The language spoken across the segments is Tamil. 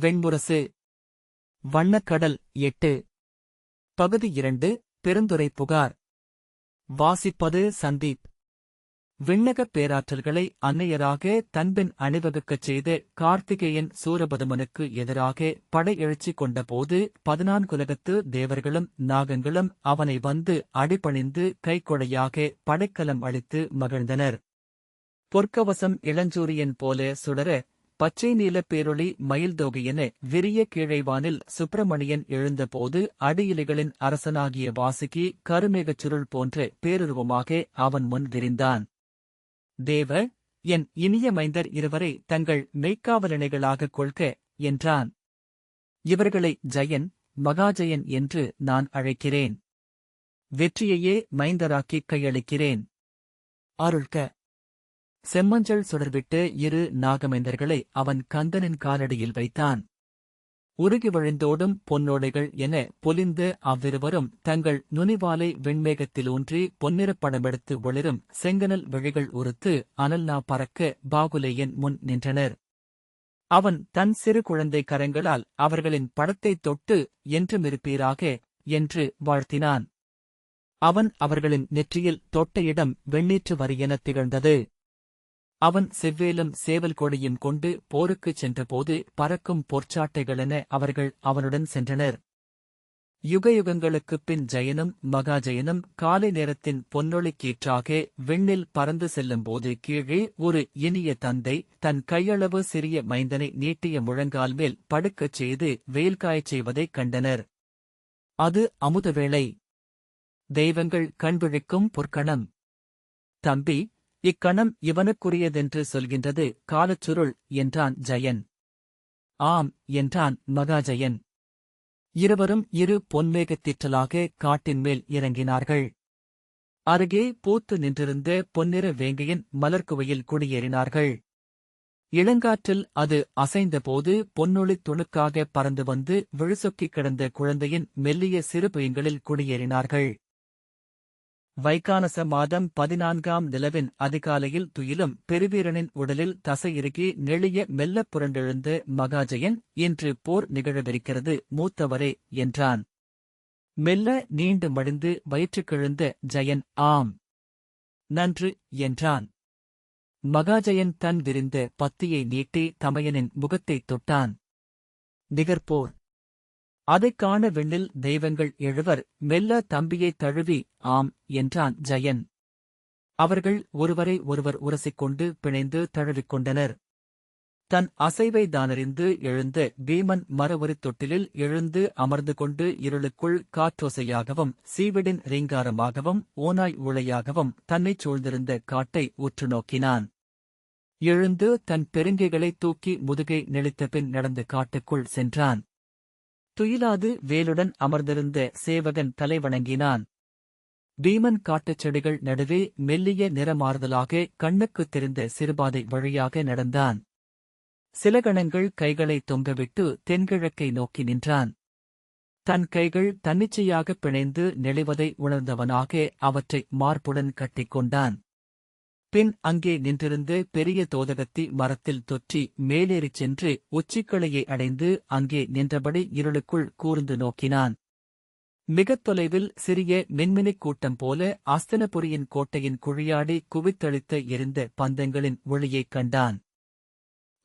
வெண்புரசு. வண்ணக்கடல் எட்டு. பகுதி இரண்டு பெருந்துரை புகார். வாசிப்பது சந்தீப். விண்ணகப் பேராற்றல்களை அன்னையராக தன்பின் அணிவகுக்கச் செய்த கார்த்திகேயன் சூரபதுமனுக்கு எதிராக படையெழுச்சி கொண்டபோது பதினான்குலகத்து தேவர்களும் நாகங்களும் அவனை வந்து அடிபணிந்து கைக்கொடையாக படைக்கலம் அளித்து மகிழ்ந்தனர். பொற்கவசம் இளஞ்சூரியன் போல சுடர பச்சை நீலப் பேரொளி மயில்தோகையென விரிய கீழைவானில் சுப்பிரமணியன் எழுந்தபோது அடியிலைகளின் அரசனாகிய வாசுகி கருமேகச் சுருள் போன்ற பேருருவமாக அவன் முன் விரிந்தான். தேவ என் இனிய மைந்தர் இருவரை தங்கள் மெய்க்காவலனைகளாகக் கொள்க என்றான். இவர்களை ஜெயன் மகாஜயன் என்று நான் அழைக்கிறேன். வெற்றியையே மைந்தராக்கிக் கையளிக்கிறேன். அருள்க செம்மஞ்சள் சுடர்விட்டு இரு நாகமேந்தர்களை அவன் கந்தனின் காலடியில் வைத்தான். உருகி வழிந்தோடும் பொன்னோடைகள் என பொலிந்து அவ்விருவரும் தங்கள் நுனிவாலை வெண்மேகத்தில் ஊன்றி பொன்னிறப் படமெடுத்து ஒளிரும் செங்கனல் விழிகள் உறுத்து அனல்லா பறக்க பாகுலேயன் முன் நின்றனர். அவன் தன் சிறு குழந்தை கரங்களால் அவர்களின் படத்தைத் தொட்டு என்றுமிருப்பீராக என்று வாழ்த்தினான். அவன் அவர்களின் நெற்றியில் தொட்ட இடம் வெண்ணீற்று வரியெனத் திகழ்ந்தது. அவன் செவ்வேலும் சேவல் கொடியும் கொண்டு போருக்குச் சென்றபோது பறக்கும் பொற்சாட்டைகளென அவர்கள் அவனுடன் சென்றனர். யுகயுகங்களுக்குப் பின் ஜெயனும் மகாஜயனும் காலை நேரத்தின் பொன்னொழிக்கீற்றாக விண்ணில் பறந்து செல்லும்போது கீழே ஒரு இனிய தந்தை தன் கையளவு சிறிய மைந்தனை நீட்டிய முழங்கால் மேல் படுக்கச் செய்து வெயில்காயச் செய்வதைக் கண்டனர். அது அமுதவேளை. தெய்வங்கள் கண்விழிக்கும் பொற்கணம். தம்பி இக்கணம் இவனுக்குரியதென்று சொல்கின்றது காலச்சுருள் என்றான் ஜெயன். ஆம் என்றான் மகாஜயன் இருவரும் இரு பொன்மேகத்திற்றலாக காட்டின் மேல் இறங்கினார்கள். அருகே பூத்து நின்றிருந்த பொன்னிற வேங்கையின் மலர்குவையில் குடியேறினார்கள். இளங்காற்றில் அது அசைந்தபோது பொன்னொளித் துணுக்காக பறந்து வந்து விழுசொக்கிக் கிடந்த குழந்தையின் மெல்லிய சிறு புயங்களில் குடியேறினார்கள். வைகானச மாதம் பதினான்காம் நிலவின் அதிகாலையில் துயிலும் பெருவீரனின் உடலில் தசையிறுகி நெளிய மெல்லப் புரண்டெழுந்து மகாஜயன் இன்று போர் நிகழவிருக்கிறது மூத்தவரே என்றான். மெல்ல நீண்டு மடிந்து வயிற்றுக்கெழுந்த ஜெயன் ஆம். நன்று என்றான். மகாஜயன் தன் விரிந்த பத்தியை நீட்டி தமையனின் முகத்தைத் தொட்டான். நிகர்போர் அதைக் காண விண்ணில் தெய்வங்கள் எழுவர் மெல்ல தம்பியைத் தழுவி ஆம் என்றான் ஜெயன். அவர்கள் ஒருவரை ஒருவர் உரசிக்கொண்டு பிணைந்து தழுவிக்கொண்டனர் தன் அசைவை தானறிந்து எழுந்த பீமன் மரவரி தொட்டிலில் எழுந்து அமர்ந்து கொண்டு இருளுக்குள் காற்றோசையாகவும் சீவிடின் ரீங்காரமாகவும் ஓனாய் உளையாகவும் தன்னைச் சூழ்ந்திருந்த காட்டை உற்று நோக்கினான். எழுந்து தன் பெருங்கைகளைத் தூக்கி முதுகை நெளித்தபின் நடந்து காட்டுக்குள் சென்றான். துயிலாது வேலுடன் அமர்ந்திருந்த சேவகன் தலை வணங்கினான். பீமன் காட்டுச் செடிகள் நடுவே மெல்லிய நிறமாறுதலாக கண்ணுக்குத் தெரிந்த சிறுபாதை வழியாக நடந்தான். சில கணங்கள் கைகளை தொங்கவிட்டு தென்கிழக்கை நோக்கி நின்றான். தன் கைகள் தன்னிச்சையாகப் பிணைந்து நெளிவதை உணர்ந்தவனாக அவற்றை மார்புடன் கட்டிக்கொண்டான் பின் அங்கே நின்றிருந்து பெரிய தோதகத்தி மரத்தில் தொற்றி மேலேறிச் சென்று உச்சிக்கிளையை அடைந்து அங்கே நின்றபடி இருளுக்குள் கூர்ந்து நோக்கினான். மிகத் தொலைவில் சிறிய மின்மினிக் கூட்டம் போல அஸ்தனபுரியின் கோட்டையின் குழியாடி குவித்தளித்த எரிந்த பந்தங்களின் ஒளியைக் கண்டான்.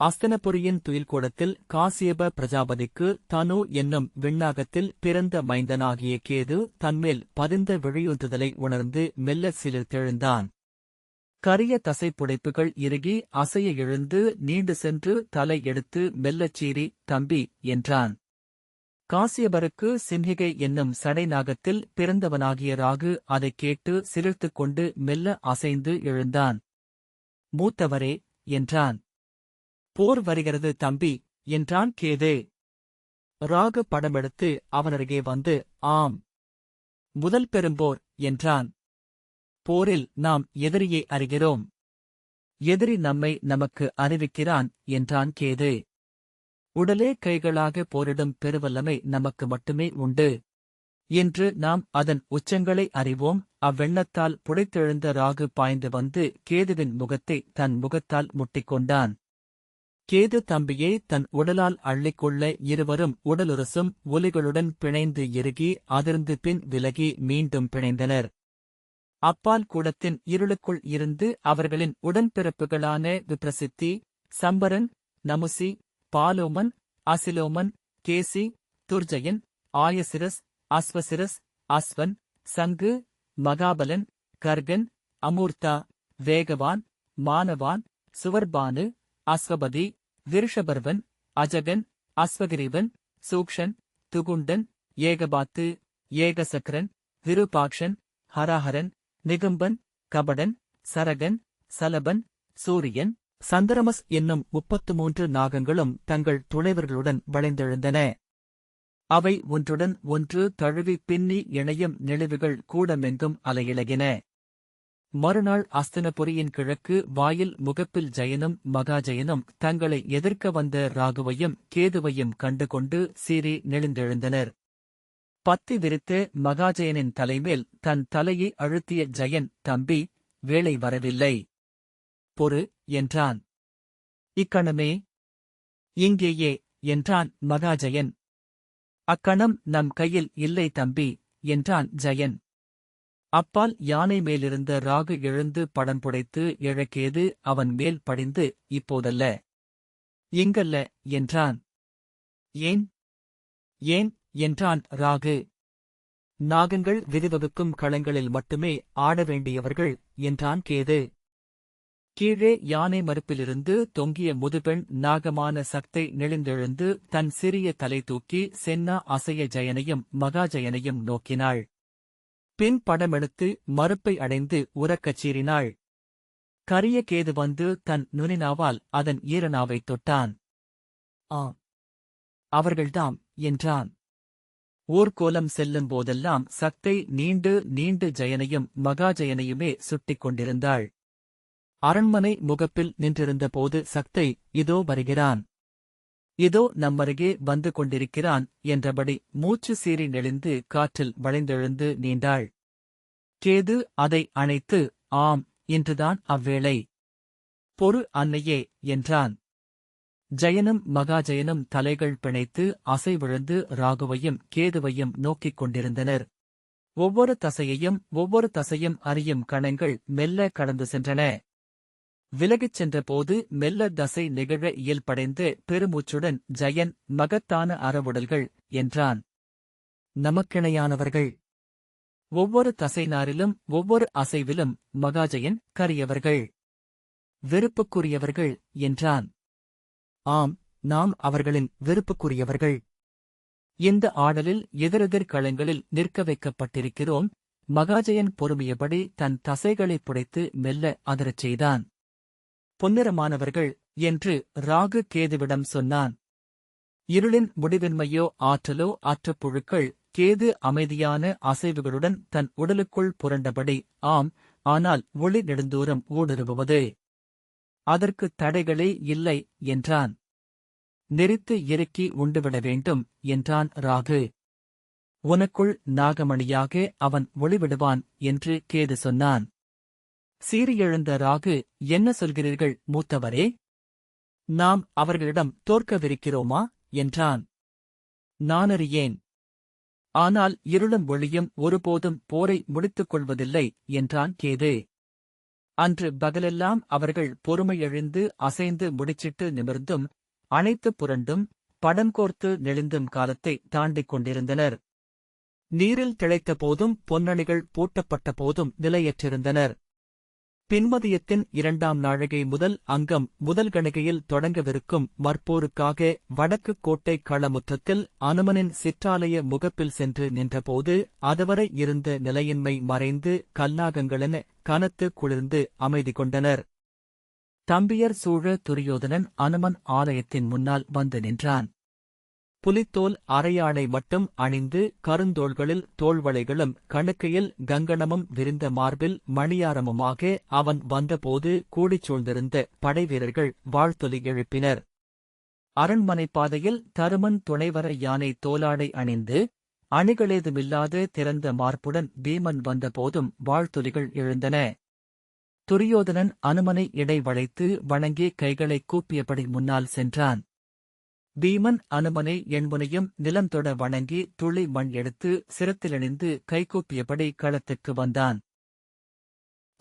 அஸ்தனபுரியின் துயில்கூடத்தில் காசியப பிரஜாபதிக்கு தனு என்னும் விண்ணாகத்தில் பிறந்த மைந்தனாகிய கேது தன்மேல் பதிந்த விழியுந்துதலை உணர்ந்து மெல்ல சிலிர்த்தெழுந்தான். கரிய தசைப்புடைப்புகள் இறுகி அசைய எழுந்து நீண்டு சென்று தலை எடுத்து மெல்லச் சீறி தம்பி என்றான். காசியபருக்கு சிம்ஹிகை என்னும் சடைநாகத்தில் பிறந்தவனாகிய ராகு அதைக் கேட்டு சிலிர்த்துக் கொண்டு மெல்ல அசைந்து எழுந்தான். மூத்தவரே என்றான். போர் வருகிறது தம்பி என்றான் கேதே. ராகு படமெடுத்து அவனருகே வந்து ஆம் முதல் பெரும்போர் என்றான். போரில் நாம் எதிரியை அறிகிறோம். எதிரி நம்மை நமக்கு அறிவிக்கிறான் என்றான் கேது. உடலே கைகளாக போரிடும் பெருவல்லமை நமக்கு மட்டுமே உண்டு. என்று நாம் அதன் உச்சங்களை அறிவோம். அவ்வெண்ணத்தால் புடைத்தெழுந்த ராகு பாய்ந்து வந்து கேதுவின் முகத்தை தன் முகத்தால் முட்டிக்கொண்டான். கேது தம்பியை தன் உடலால் அள்ளிக்கொள்ள இருவரும் உடலுரசும் ஒலிகளுடன் பிணைந்து இறுகி அதிர்ந்து பின் விலகி மீண்டும் பிணைந்தனர். அப்பால் கூடத்தின் இருளுக்குள் இருந்து அவர்களின் உடன்பிறப்புகளான விப்ரசித்தி சம்பரன் நமுசி பாலோமன் அசிலோமன் கேசி துர்ஜயன் ஆயசிரஸ் அஸ்வசிரஸ் அஸ்வன் சங்கு மகாபலன் கர்கன் அமூர்த்தா வேகவான் மானவான் சுவர்பானு அஸ்வபதி விருஷபர்வன் அஜகன் அஸ்வகிரீவன் சூக்ஷன் துகுண்டன் ஏகபாத்து ஏகசக்ரன் விருபாக்ஷன் ஹராஹரன் நிகம்பன் கபடன் சரகன் சலபன் சூரியன் சந்திரமஸ் என்னும் முப்பத்து மூன்று நாகங்களும் தங்கள் துணைவர்களுடன் வளைந்தெழுந்தன. அவை ஒன்றுடன் ஒன்று தழுவி பின்னி இணையும் நெளிவுகள் கூடமெங்கும் அலையிழகின மறுநாள் அஸ்தனபுரியின் கிழக்கு வாயில் முகப்பில் ஜெயனும் மகாஜயனும் தங்களை எதிர்க்க வந்த ராகுவையும் கேதுவையும் கண்டுகொண்டு சீறி நெளிந்தெழுந்தனர். பத்தி விரித்து மகாஜயனின் தலைமேல் தன் தலையை அழுத்திய ஜெயன் தம்பி வேலை வரவில்லை. பொறு என்றான். இக்கணமே? இங்கேயே என்றான் மகாஜயன். அக்கணம் நம் கையில் இல்லை தம்பி என்றான் ஜெயன். அப்பால் யானை மேலிருந்த ராகு எழுந்து படம் புடைத்து இழக்கேது அவன் மேல் படிந்து இப்போதல்ல. இங்கல்ல என்றான். ஏன்? ஏன் என்றான் ராகு. நாகங்கள் விதிவகுக்கும் களங்களில் மட்டுமே ஆட வேண்டியவர்கள் என்றான் கேது. கீழே யானை மறுப்பிலிருந்து தொங்கிய முதுபெண் நாகமான சக்தை நெளிந்தெழுந்து தன் சிறிய தலை தூக்கி சென்னா அசைய ஜெயனையும் மகாஜயனையும் நோக்கினாள். பின் படமெடுத்து மறுப்பை அடைந்து உறக்கச் சீறினாள். கரிய கேது வந்து தன் நுனினாவால் அதன் ஈரனாவைத் தொட்டான். ஆ அவர்கள்தாம் என்றான். ஊர்கோலம் செல்லும் போதெல்லாம் சக்தை நீண்டு நீண்டு ஜெயனையும் மகாஜயனையுமே சுட்டிக் கொண்டிருந்தாள். அரண்மனை முகப்பில் நின்றிருந்த போது சக்தை இதோ வருகிறான். இதோ நம்மருகே வந்து கொண்டிருக்கிறான் என்றபடி மூச்சு சீறி நெளிந்து காற்றில் வளைந்தெழுந்து நீண்டாள். கேது அதை அணைத்து ஆம் இன்றுதான் அவ்வேளை. பொறு அன்னையே என்றான். ஜெயனும் மகாஜயனும் தலைகள் பிணைத்து அசை விழுந்து ராகுவையும் கேதுவையும் நோக்கிக் கொண்டிருந்தனர். ஒவ்வொரு தசையையும் ஒவ்வொரு தசையும் அறியும் கணங்கள் மெல்ல கடந்து சென்றன. விலகிச் சென்றபோது மெல்ல தசை நிகழ இயல்படைந்து பெருமூச்சுடன் ஜெயன் மகத்தான அறவுடல்கள் என்றான். நமக்கிணையானவர்கள். ஒவ்வொரு தசைநாரிலும் ஒவ்வொரு அசைவிலும் மகாஜயன் கரியவர்கள். வெறுப்புக்குரியவர்கள் என்றான். ஆம் நாம் அவர்களின் வெறுப்புக்குரியவர்கள். இந்த ஆடலில் எதிரெதிர் களங்களில் நிற்க வைக்கப்பட்டிருக்கிறோம் மகாஜயன் பொறுமையபடி தன் தசைகளைப் புடைத்து மெல்ல அதிரச் செய்தான். பொன்னிறமானவர்கள் என்று ராகு கேதுவிடம் சொன்னான். இருளின் முடிவின்மையோ ஆற்றலோ ஆற்ற புழுக்கள் கேது அமைதியான அசைவுகளுடன் தன் உடலுக்குள் புரண்டபடி ஆம் ஆனால் ஒளி நெடுந்தூரம் ஊடுருவுவது. அதற்கு தடைகளே இல்லை என்றான். நெறித்து இறுக்கி உண்டுவிட வேண்டும் என்றான் ராகு. உனக்குள் நாகமணியாக அவன் ஒளிவிடுவான் என்று கேது சொன்னான். சீறியெழுந்த ராகு என்ன சொல்கிறீர்கள் மூத்தவரே? நாம் அவர்களிடம் தோற்கவிருக்கிறோமா? என்றான். நானறியேன். ஆனால் இருளும் ஒளியும் ஒருபோதும் போரை முடித்துக் கொள்வதில்லை என்றான் கேது. அன்று பகலெல்லாம் அவர்கள் பொறுமையெழுந்து அசைந்து முடிச்சிட்டு நிமிர்ந்தும் அனைத்து புரண்டும் படம் கோர்த்து நெளிந்தும் காலத்தை தாண்டிக் கொண்டிருந்தனர். நீரில் திளைத்த போதும் பொன்னணிகள் பூட்டப்பட்ட போதும் நிலையற்றிருந்தனர். பின்மதியத்தின் இரண்டாம் நாழிகை முதல் அங்கம் முதல் கணிகையில் தொடங்கவிருக்கும் மற்போருக்காக வடக்கு கோட்டை களமுற்றத்தில் அனுமனின் சிற்றாலய முகப்பில் சென்று நின்றபோது அதுவரை இருந்த நிலையின்மை மறைந்து கல்லாகங்களென கனத்து குளிர்ந்து அமைதி கொண்டனர். தம்பியர் சூழ துரியோதனன் அனுமன் ஆலயத்தின் முன்னால் வந்து நின்றான். புலித்தோல் அரையாணை மட்டும் அணிந்து கருந்தோள்களில் தோள்வளைகளும் கணுக்கையில் கங்கணமும் விரிந்த மார்பில் மணியாரமுமாக அவன் வந்தபோது கூடிச் சூழ்ந்திருந்த படைவீரர்கள் வாழ்த்தொலி எழுப்பினர். அரண்மனை பாதையில் தருமன் துணைவர யானை தோலாடை அணிந்து அணிகளேதுமில்லாது திறந்த மார்புடன் பீமன் வந்தபோதும் வாழ்த்தொலிகள் எழுந்தன. துரியோதனன் அனுமனை இடை வளைத்து வணங்கி கைகளை கூப்பியபடி முன்னால் சென்றான். பீமன் அனுமனை எண்முனையும் நிலந்தொட வணங்கி துளி மண் எடுத்து சிரத்திலணிந்து கைகூப்பியபடி களத்துக்கு வந்தான்.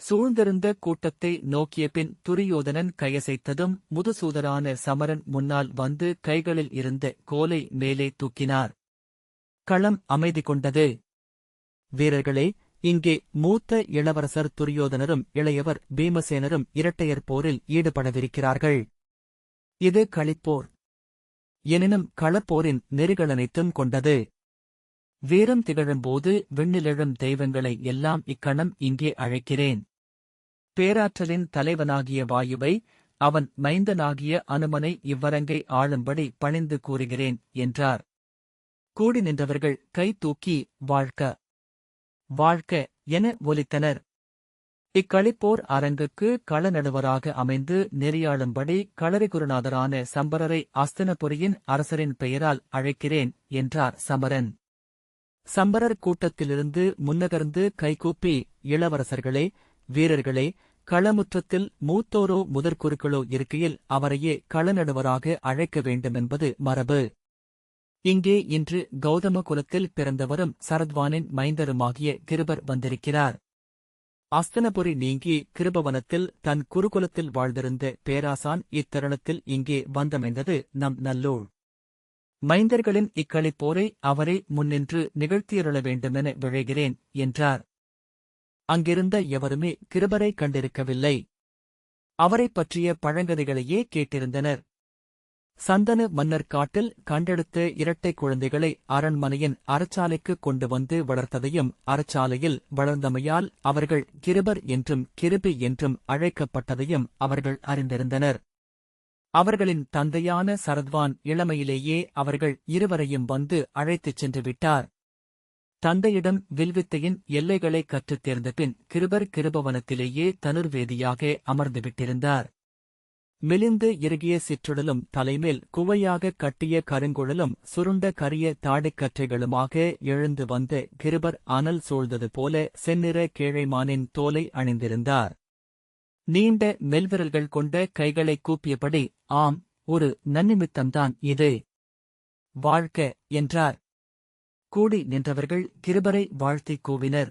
சூழ்ந்திருந்த கூட்டத்தை நோக்கிய பின் துரியோதனன் கையசைத்ததும் முதுசூதரான சமரன் முன்னால் வந்து கைகளில் இருந்த கோலை மேலே தூக்கினார். களம் அமைதி கொண்டது. வீரர்களே இங்கே மூத்த இளவரசர் துரியோதனரும் இளையவர் பீமசேனரும் இரட்டையர் போரில் ஈடுபடவிருக்கிறார்கள். இது களிப்போர். எனினும் களப்போரின் நெறிகளனைத்தும் கொண்டது வீரம் திகழும்போது விண்ணிலெழும் தெய்வங்களை எல்லாம் இக்கணம் இங்கே அழைக்கிறேன். பேராற்றலின் தலைவனாகிய வாயுவை அவன் மைந்தனாகிய அனுமனை இவ்வரங்கை ஆளும்படி பணிந்து கூறுகிறேன் என்றார். கூடி நின்றவர்கள் கை தூக்கி வாழ்க்க வாழ்க்க என ஒலித்தனர். இக்களிப்போர் அரங்குக்கு களநடுவராக அமைந்து நெறியாளும்படி களரிகுருநாதரான சம்பரரை அஸ்தனபுரியின் அரசரின் பெயரால் அழைக்கிறேன் என்றார் சமரன் சம்பரர் கூட்டத்திலிருந்து முன்னகர்ந்து கைகூப்பி இளவரசர்களே வீரர்களே களமுற்றத்தில் மூத்தோரோ முதற்குருக்களோ இருக்கையில் அவரையே களநடுவராக அழைக்க வேண்டுமென்பது மரபு. இங்கே இன்று கௌதம குலத்தில் பிறந்தவரும் சரத்வானின் மைந்தருமாகிய கிருபர் வந்திருக்கிறார். அஸ்தனபுரி நீங்கி கிருபவனத்தில் தன் குருகுலத்தில் வாழ்ந்திருந்த பேராசான் இத்தருணத்தில் இங்கே வந்தமைந்தது நம் நல்லூழ் மைந்தர்களின் இக்களிப்போரை அவரை முன்னின்று நிகழ்த்தியருள வேண்டுமென விழைகிறேன் என்றார். அங்கிருந்த எவருமே கிருபரை கண்டிருக்கவில்லை. அவரைப் பற்றிய பழங்கதைகளையே கேட்டிருந்தனர். சந்தனு மன்னர் காட்டில் கண்டெடுத்த இரட்டை குழந்தைகளை அரண்மனையின் அறச்சாலைக்கு கொண்டு வந்து வளர்த்ததையும் அறச்சாலையில் வளர்ந்தமையால் அவர்கள் கிருபர் என்றும் கிருபி என்றும் அழைக்கப்பட்டதையும் அவர்கள் அறிந்திருந்தனர். அவர்களின் தந்தையான சரத்வான் இளமையிலேயே அவர்கள் இருவரையும் வந்து அழைத்துச் சென்று விட்டார். தந்தையிடம் வில்வித்தையின் எல்லைகளை கற்றுத் தேர்ந்த பின் கிருபர் கிருபவனத்திலேயே தனுர்வேதியாக அமர்ந்துவிட்டிருந்தார் மெலிந்து இறுகிய சிற்றுடலும் தலைமேல் குவையாக கட்டிய கருங்குழலும் சுருண்ட கரிய தாடைக்கற்றைகளுமாக எழுந்து வந்த கிருபர் அனல் சூழ்ந்தது போல செந்நிற கீழைமானின் தோலை அணிந்திருந்தார். நீண்ட மெல்விரல்கள் கொண்ட கைகளை கூப்பியபடி ஆம் ஒரு நன்னிமித்தம்தான் இது. வாழ்க என்றார். கூடி நின்றவர்கள் கிருபரை வாழ்த்திக் கூவினர்.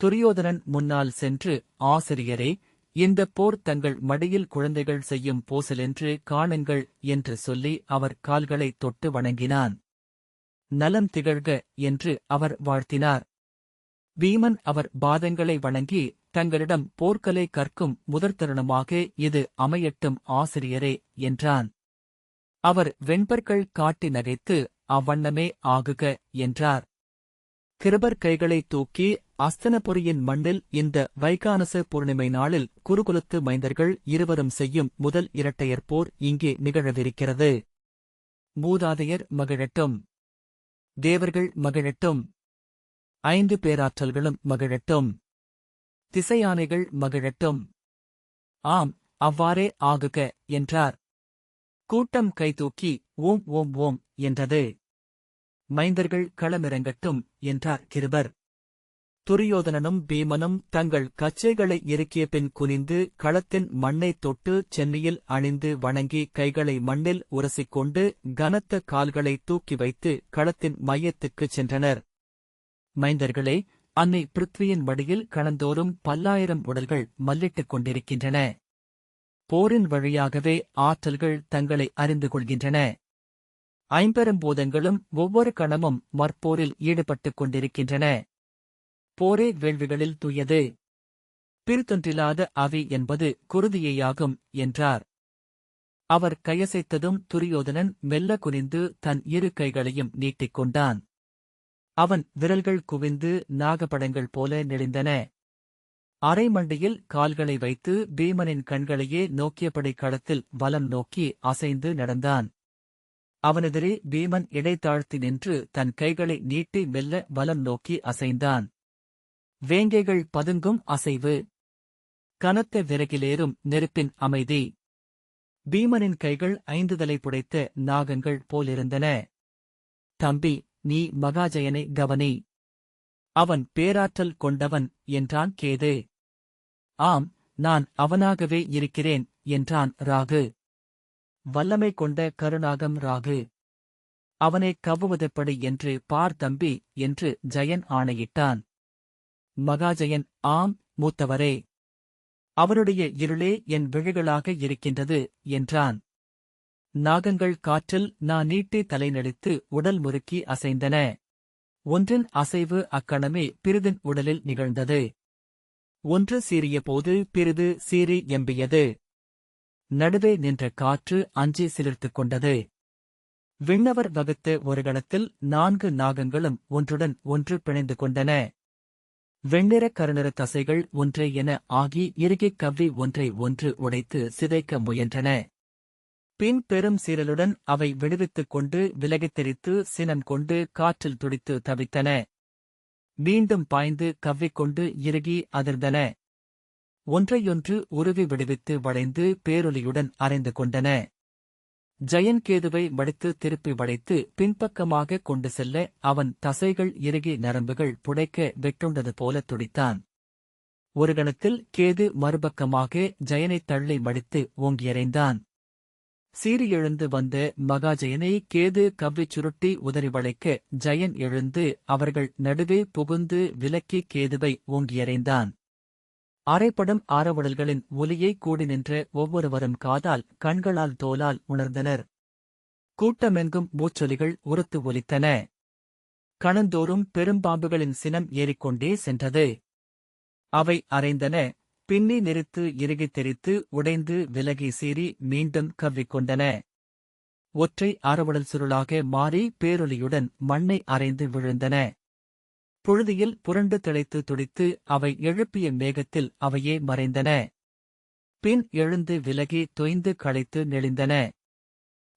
துரியோதனன் முன்னால் சென்று ஆசிரியரே இந்த போர் தங்கள் மடியில் குழந்தைகள் செய்யும் போசலென்று காணுங்கள் என்று சொல்லி அவர் கால்களைத் தொட்டு வணங்கினான். நலம் திகழ்க என்று அவர் வாழ்த்தினார். பீமன் அவர் பாதங்களை வணங்கி தங்களிடம் போர்க்கலை கற்கும் முதற்தருணமாக இது அமையட்டும் ஆசிரியரே என்றான். அவர் வெண்பர்கள் காட்டி நகைத்து அவ்வண்ணமே ஆகுக என்றார். கிருபர் கைகளை தூக்கி அஸ்தனபுரியின் மண்ணில் இந்த வைகானச பூர்ணிமை நாளில் குருகுலத்து மைந்தர்கள் இருவரும் செய்யும் முதல் இரட்டையர் போர் இங்கே நிகழவிருக்கிறது. மூதாதையர் மகிழட்டும். தேவர்கள் மகிழட்டும். ஐந்து பேராற்றல்களும் மகிழட்டும். திசையானைகள் மகிழட்டும். ஆம் அவ்வாறே ஆகுக என்றார். கூட்டம் கைதூக்கி ஓம் ஓம் ஓம் என்றது. மைந்தர்கள் களமிறங்கட்டும் என்றார் கிருபர். துரியோதனனும் பீமனும் தங்கள் கச்சைகளை இறுக்கிய பின் குனிந்து களத்தின் மண்ணைத் தொட்டு சென்னையில் அணிந்து வணங்கி கைகளை மண்ணில் உரசிக்கொண்டு கனத்த கால்களை தூக்கி வைத்து களத்தின் மையத்துக்குச் சென்றனர். மைந்தர்களே அன்னை பிருத்வியின் வடியில் கணந்தோறும் பல்லாயிரம் உடல்கள் மல்லிட்டுக் கொண்டிருக்கின்றன. போரின் வழியாகவே ஆற்றல்கள் தங்களை அறிந்து கொள்கின்றன. ஐம்பெரும்போதங்களும் ஒவ்வொரு கணமும் மற்போரில் ஈடுபட்டுக் கொண்டிருக்கின்றன. போரே வேள்விகளில் தூயது. பிரித்தொன்றில்லாத அவி என்பது குருதியேயாகும் என்றார். அவர் கையசைத்ததும் துரியோதனன் மெல்ல குனிந்து தன் இரு கைகளையும் நீட்டிக் கொண்டான். அவன் விரல்கள் குவிந்து நாகப்படங்கள் போல நெளிந்தன. அரைமண்டியில் கால்களை வைத்து பீமனின் கண்களையே நோக்கியபடி களத்தில் வலம் நோக்கி அசைந்து நடந்தான். அவனெதிரே பீமன் இடைத்தாழ்த்தி நின்று தன் கைகளை நீட்டி மெல்ல வலம் நோக்கி அசைந்தான். வேங்கைகள் பதுங்கும் அசைவு. கனத்த விறகிலேறும் நெருப்பின் அமைதி. பீமனின் கைகள் ஐந்து தலை புடைத்த நாகங்கள் போலிருந்தன. தம்பி நீ மகாஜயனை கவனி. அவன் பேராற்றல் கொண்டவன் என்றான் கேது. ஆம் நான் அவனாகவே இருக்கிறேன் என்றான் ராகு. வல்லமை கொண்ட கருணாகம் ராகு. அவனை கவ்வுவதப்படி என்று பார் தம்பி என்று ஜெயன் ஆணையிட்டான். மகாஜயன் ஆம் மூத்தவரே. அவருடைய இருளே என் விழிகளாக இருக்கின்றது என்றான். நாகங்கள் காற்றில் நான் நீட்டி தலைநடித்து உடல் முறுக்கி அசைந்தன. ஒன்றின் அசைவு அக்கணமே பிரிதின் உடலில் நிகழ்ந்தது. ஒன்று சீறியபோது பிரிது சீறி எம்பியது. நடுவே நின்ற காற்று அஞ்சி சிலிர்த்துக் கொண்டது. விண்ணவர் வகுத்த ஒரு கணத்தில் நான்கு நாகங்களும் ஒன்றுடன் ஒன்று பிணைந்து கொண்டன. வெண்ணிற கருநிற தசைகள் ஒன்றே என ஆகி இறுகிக் கவ்வி ஒன்றை ஒன்று உடைத்து சிதைக்க முயன்றன. பின் பெரும் சீரலுடன் அவை விடுவித்துக் கொண்டு விலகித் தெரித்து சினம் கொண்டு காற்றில் துடித்து தவித்தன. மீண்டும் பாய்ந்து கவ்விக்கொண்டு இறுகி அதிர்ந்தன. ஒன்றையொன்று உருவி விடுவித்து வளைந்து பேரொலியுடன் அறைந்து கொண்டன. ஜெயன் கேதுவை வடித்து திருப்பி வளைத்து பின்பக்கமாக கொண்டு செல்ல அவன் தசைகள் இறுகி நரம்புகள் புடைக்க வெட்டுண்டது போல துடித்தான். ஒரு கணத்தில் கேது மறுபக்கமாக ஜெயனைத் தள்ளி மடித்து ஓங்கியறைந்தான் சீறி எழுந்து வந்த மகாஜயனை கேது கவ்விச் சுருட்டி உதறி வளைக்க ஜெயன் எழுந்து அவர்கள் நடுவே புகுந்து விலக்கி கேதுவை ஓங்கியறைந்தான் அரைப்படும் ஆரவடல்களின் ஒலியை கூடி நின்ற ஒவ்வொருவரும் காதால் கண்களால் தோலால் உணர்ந்தனர். கூட்டமெங்கும் மூச்சொலிகள் உரத்து ஒலித்தன. கணந்தோறும் பெரும்பாம்புகளின் சினம் ஏறிக்கொண்டே சென்றது. அவை அரைந்தன பின்னி நெறித்து இறுகித் தெரித்து உடைந்து விலகி சீறி மீண்டும் கவ்விக்கொண்டன ஒற்றை ஆரவடல் சுருளாக மாறி பேரொலியுடன் மண்ணை அரைந்து விழுந்தன. புழுதியில் புரண்டு திளைத்து துடித்து அவை எழுப்பிய மேகத்தில் அவையே மறைந்தன. பின் எழுந்து விலகி தொய்ந்து களைத்து நெளிந்தன.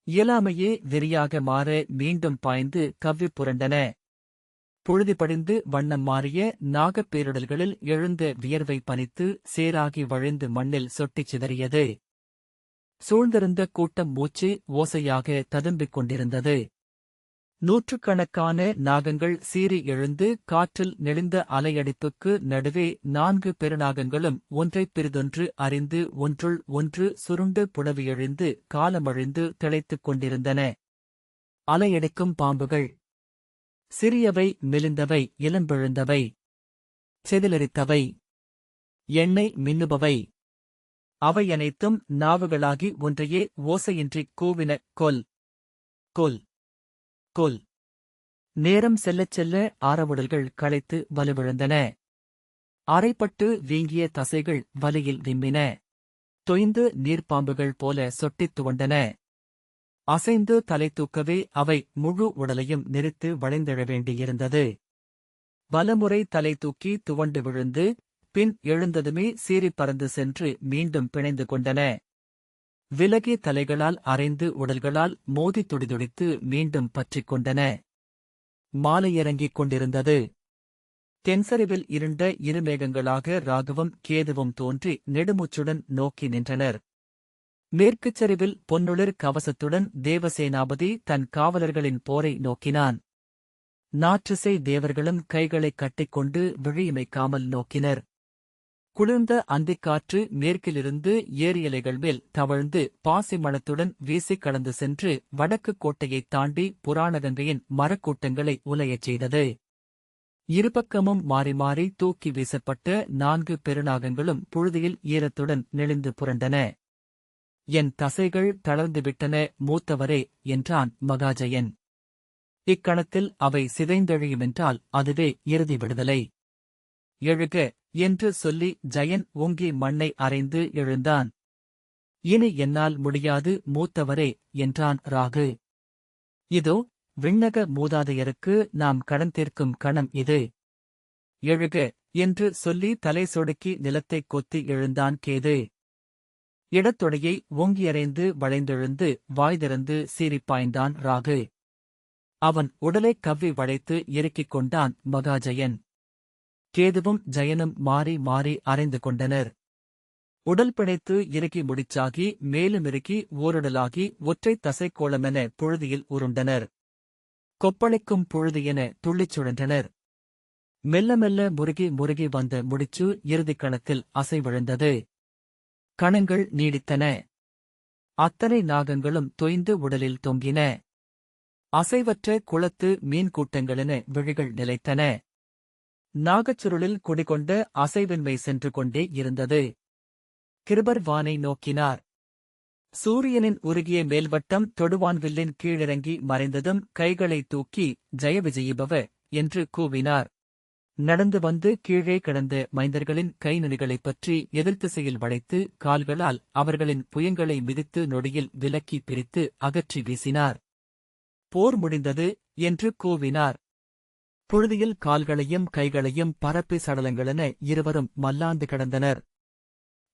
இயலாமையே வெறியாக மாற மீண்டும் பாய்ந்து கவ்விப் புரண்டன. புழுதி படிந்து வண்ணம் மாறிய நாகப் பேரிடல்களில் எழுந்த வியர்வை பனித்து சேராகி வழிந்து மண்ணில் சொட்டிச் சிதறியது. சூழ்ந்திருந்த கூட்டம் மூச்சு ஓசையாக ததும்பிக் கொண்டிருந்தது. நூற்றுக்கணக்கான நாகங்கள் சீறி எழுந்து காற்றில் நெளிந்த அலையடிப்புக்கு நடுவே நான்கு பெருநாகங்களும் ஒன்றைப் பிறிதொன்று அறிந்து ஒன்றுள் ஒன்று சுருண்டு புலவியெழுந்து காலமழிந்து திளைத்துக் கொண்டிருந்தன. அலையடிக்கும் பாம்புகள். சிறியவை மெலிந்தவை இளம்பெழுந்தவை. செதிலரித்தவை. எண்ணெய் மின்னுபவை. அவை அனைத்தும் நாவுகளாகி ஒன்றையே ஓசையின்றிக் கூவின கொல். கொல். கொல். நேரம் செல்லச் செல்ல ஆரவுடல்கள் களைத்து வலுவிழந்தன. அரைப்பட்டு வீங்கிய தசைகள் வலியில் விம்மின தொய்ந்து நீர்ப்பாம்புகள் போல சொட்டித் துவண்டன. அசைந்து தலை தூக்கவே அவை முழு உடலையும் நெரித்து வளைந்தெழ வேண்டியிருந்தது. பலமுறை தலை தூக்கி துவண்டு விழுந்து பின் எழுந்ததுமே சீறிப் பறந்து சென்று மீண்டும் பிணைந்து கொண்டன. விலகி தலைகளால் அரைந்து உடல்களால் மோதித் துடிதுடித்து மீண்டும் பற்றிக் கொண்டன. மாலை இறங்கிக் கொண்டிருந்தது. தென்சரிவில் இருண்ட இருமேகங்களாக ராகவும் கேதுவும் தோன்றி நெடுமுச்சுடன் நோக்கி நின்றனர். மேற்குச் சரிவில் பொன்னுளிர் கவசத்துடன் தேவசேனாபதி தன் காவலர்களின் போரை நோக்கினான். நாற்றுசை தேவர்களும் கைகளைக் கட்டிக்கொண்டு விழியமைக்காமல் நோக்கினர். குளிர்ந்த அந்திக்காற்று மேற்கிலிருந்து ஏரியலைகள் மேல் தவழ்ந்து பாசி மனத்துடன் வீசிக் கடந்து சென்று வடக்குக் கோட்டையைத் தாண்டி புராணகங்கையின் மரக்கூட்டங்களை உலையச் செய்தது. இருபக்கமும் மாறி மாறி தூக்கி வீசப்பட்ட நான்கு பெருநாகங்களும் புழுதியில் ஈரத்துடன் நெளிந்து புரண்டன. என் தசைகள் தளர்ந்துவிட்டன மூத்தவரே என்றான் மகாஜயன். இக்கணத்தில் அவை சிதைந்தெழியுமென்றால் அதுவே இறுதி விடுதலை. எழுக என்று சொல்லி ஜயன் ஓங்கி மண்ணை அரைந்து எழுந்தான். இனி என்னால் முடியாது மூத்தவரே என்றான் ராகு. இதோ விண்ணக மூதாதையருக்கு நாம் கடன் தீர்க்கும் கணம் இது. எழுக என்று சொல்லி தலை சொடுக்கி நிலத்தைக் கொத்தி எழுந்தான் கேது. இடத்தொடையை ஓங்கியறைந்து வளைந்தெழுந்து வாய் திறந்து பாய்ந்தான் ராகு. அவன் உடலை கவ்வி வளைத்து இறுக்கிக் கொண்டான் மகாஜயன். கேதுவும் ஜயனும் மாறி மாறி அறைந்து கொண்டனர். உடல் பிணைத்து இறுக்கி முடிச்சாகி மேலும் இறுக்கி ஓருடலாகி ஒற்றைத் தசைக்கோளமென புழுதியில் உருண்டனர். கொப்பளிக்கும் புழுதியென என துள்ளிச் சுழன்றனர். மெல்ல மெல்ல முருகி முருகி வந்த முடிச்சு இறுதிக் கணத்தில் அசைவிழந்தது கணங்கள் நீடித்தன. அத்தனை நாகங்களும் தொய்ந்து உடலில் தொங்கின. அசைவற்ற குளத்து மீன்கூட்டங்களென விழிகள் நிலைத்தன. நாகச்சுருளில் குடிகொண்ட அசைவின்மை சென்று கொண்டே இருந்தது. கிருபர் வானை நோக்கினார். சூரியனின் உருகிய மேல்வட்டம் தொடுவான்வில்லின் கீழிறங்கி மறைந்ததும் கைகளை தூக்கி ஜெயவிஜயிபவ என்று கூவினார். நடந்து வந்து கீழே கிடந்த மைந்தர்களின் கை நுனிகளைப் பற்றி எதிர்த்திசையில் வளைத்து கால்களால் அவர்களின் புயங்களை மிதித்து நொடியில் விலக்கி பிரித்து அகற்றி வீசினார். போர் முடிந்தது என்று கூவினார். புழுதியில் கால்களையும் கைகளையும் பரப்பி சடலங்களென இருவரும் மல்லாந்து கிடந்தனர்.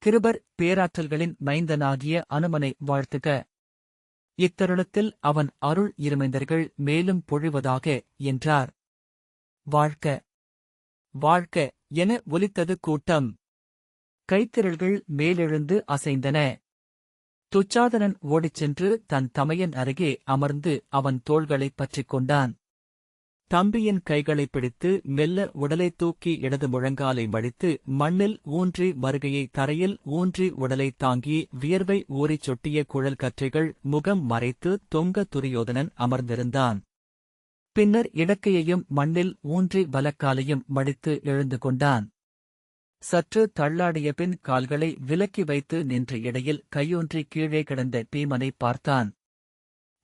கிருபர் பேராற்றல்களின் மைந்தனாகிய அனுமனை வாழ்த்துக. இத்தருணத்தில் அவன் அருள் இருமைந்தர்கள் மேலும் பொழிவதாக என்றார். வாழ்க்க வாழ்க்க என ஒலித்தது கூட்டம். கைத்திரள்கள் மேலெழுந்து அசைந்தன. துச்சாதனன் ஓடிச் சென்று தன் தமையன் அருகே அமர்ந்து அவன் தோள்களைப் பற்றிக் கொண்டான். தம்பியின் கைகளைப் பிடித்து மெல்ல உடலைத் தூக்கி இடது முழங்காலை மடித்து மண்ணில் ஊன்றி வருகையை தரையில் ஊன்றி உடலைத் தாங்கி வியர்வை ஊறிச் சொட்டிய குழல் கற்றைகள் முகம் மறைத்து தொங்க துரியோதனன் அமர்ந்திருந்தான். பின்னர் இடக்கையையும் மண்ணில் ஊன்றி வலக்காலையும் மடித்து எழுந்து கொண்டான். சற்று தள்ளாடிய பின் கால்களை விலக்கி வைத்து நின்ற இடையில் கையொன்றி கீழே கிடந்த பீமனை பார்த்தான்.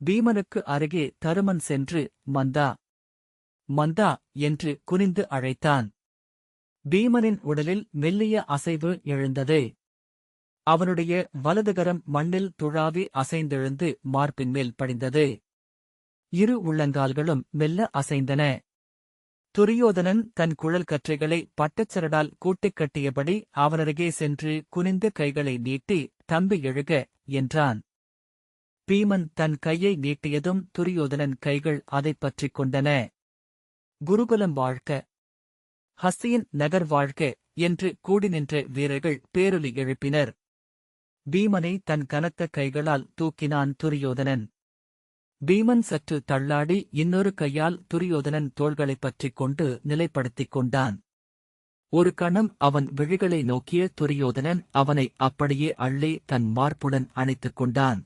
பீமனுக்கு அருகே தருமன் சென்று மந்தா மந்தா என்று குனிந்து அழைத்தான். பீமனின் உடலில் மெல்லிய அசைவு எழுந்தது. அவனுடைய வலதுகரம் மண்ணில் துழாவி அசைந்தெழுந்து மார்பின் மேல் படிந்தது. இரு உள்ளங்கால்களும் மெல்ல அசைந்தன. துரியோதனன் தன் குழல் கற்றைகளை பட்டச்சரடால் கூட்டிக் கட்டியபடி அவனருகே சென்று குனிந்த கைகளை நீட்டி தம்பி எழுக என்றான். பீமன் தன் கையை நீட்டியதும் துரியோதனன் கைகள் அதைப் பற்றிக் கொண்டன. குருகுலம் வாழ்க்க ஹஸ்தியின் நகர் வாழ்க என்று கூடி நின்ற வீரர்கள் பேரொலி எழுப்பினர். பீமனை தன் கனத்த கைகளால் தூக்கினான் துரியோதனன். பீமன் சற்று தள்ளாடி இன்னொரு கையால் துரியோதனன் தோள்களைப் பற்றிக் கொண்டு நிலைப்படுத்திக் கொண்டான். ஒரு கணம் அவன் விழிகளை நோக்கிய துரியோதனன் அவனை அப்படியே அள்ளி தன் மார்புடன் அணைத்துக் கொண்டான்.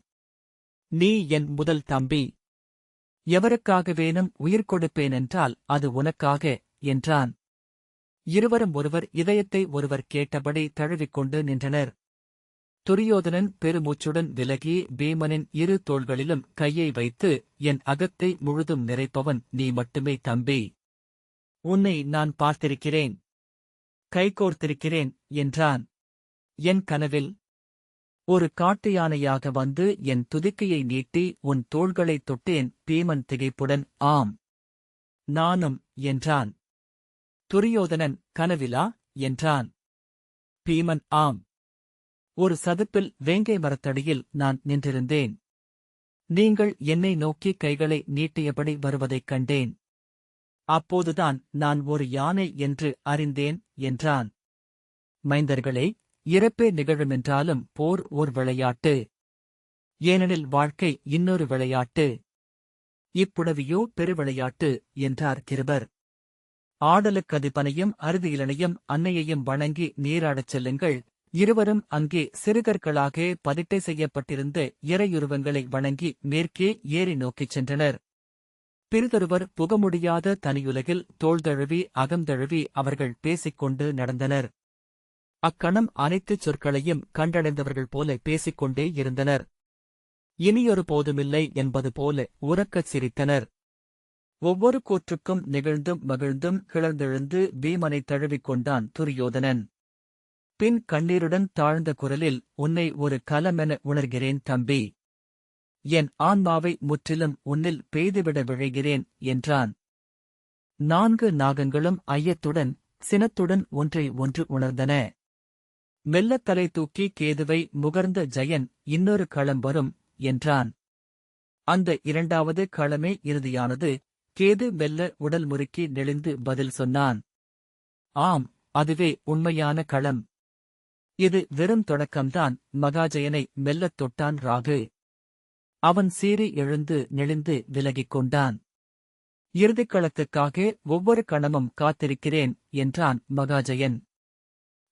நீ என் முதல் தம்பி எவருக்காகவேனும் உயிர் கொடுப்பேனென்றால் அது உனக்காக என்றான். இருவரும் ஒருவர் இதயத்தை ஒருவர் கேட்டபடி தழுவிக்கொண்டு நின்றனர். துரியோதனன் பெருமூச்சுடன் விலகி பீமனின் இரு தோள்களிலும் கையை வைத்து என் அகத்தை முழுதும் நிறைப்பவன் நீ மட்டுமே தம்பி. உன்னை நான் பார்த்திருக்கிறேன். கைகோர்த்திருக்கிறேன் என்றான். என் கனவில் ஒரு காட்டு யானையாக வந்து என் துதிக்கையை நீட்டி உன் தோள்களைத் தொட்டேன் பீமன் திகைப்புடன். ஆம். நானும் என்றான். துரியோதனன் கனவிலா? என்றான். பீமன் ஆம். ஒரு சதுப்பில் வேங்கை மரத்தடியில் நான் நின்றிருந்தேன். நீங்கள் என்னை நோக்கி கைகளை நீட்டியபடி வருவதைக் கண்டேன். அப்போதுதான் நான் ஒரு யானை என்று அறிந்தேன் என்றான். மைந்தர்களே இறப்பே நிகழுமென்றாலும் போர் ஓர் விளையாட்டு. ஏனெனில் வாழ்க்கை இன்னொரு விளையாட்டு. இப்புடவியோ பெருவிளையாட்டு என்றார் கிருபர். ஆடலுக்கதிபனையும் அறுதியிலனையும் அன்னையையும் வணங்கி நீராடச் செல்லுங்கள். இருவரும் அங்கே சிறுகற்களாக பதிட்டை செய்யப்பட்டிருந்த இறையுருவங்களை வணங்கி மேற்கே ஏறி நோக்கிச் சென்றனர். பிறிதொருவர் புகமுடியாத தனியுலகில் தோள்தழுவி அகந்தழுவி அவர்கள் பேசிக்கொண்டு நடந்தனர். அக்கணம் அனைத்துச் சொற்களையும் கண்டடைந்தவர்கள் போல பேசிக்கொண்டே இருந்தனர். இனியொரு போதுமில்லை என்பது போல உறக்கச் சிரித்தனர். ஒவ்வொரு கூற்றுக்கும் நிகழ்ந்தும் மகிழ்ந்தும் கிளர்ந்தெழுந்து பீமனை தழுவிக்கொண்டான் துரியோதனன். பின் கண்ணீருடன் தாழ்ந்த குரலில் உன்னை ஒரு கலமென உணர்கிறேன் தம்பி. என் ஆன்மாவை முற்றிலும் உன்னில் பெய்துவிட விழைகிறேன் என்றான். நான்கு நாகங்களும் ஐயத்துடன் சினத்துடன் ஒன்றை ஒன்று உணர்ந்தன. மெல்லத் தலை தூக்கி கேதுவை முகர்ந்த ஜெயன் இன்னொரு களம் வரும் என்றான். அந்த இரண்டாவது களமே இறுதியானது. கேது மெல்ல உடல் முறுக்கி நெளிந்து பதில் சொன்னான். ஆம் அதுவே உண்மையான களம். இது வெறும் தொடக்கம்தான் மகாஜயனை மெல்லத் தொட்டான் ராகு. அவன் சீறி எழுந்து நெளிந்து விலகிக் கொண்டான். இறுதிக்களத்துக்காக ஒவ்வொரு கணமும் காத்திருக்கிறேன் என்றான் மகாஜயன்.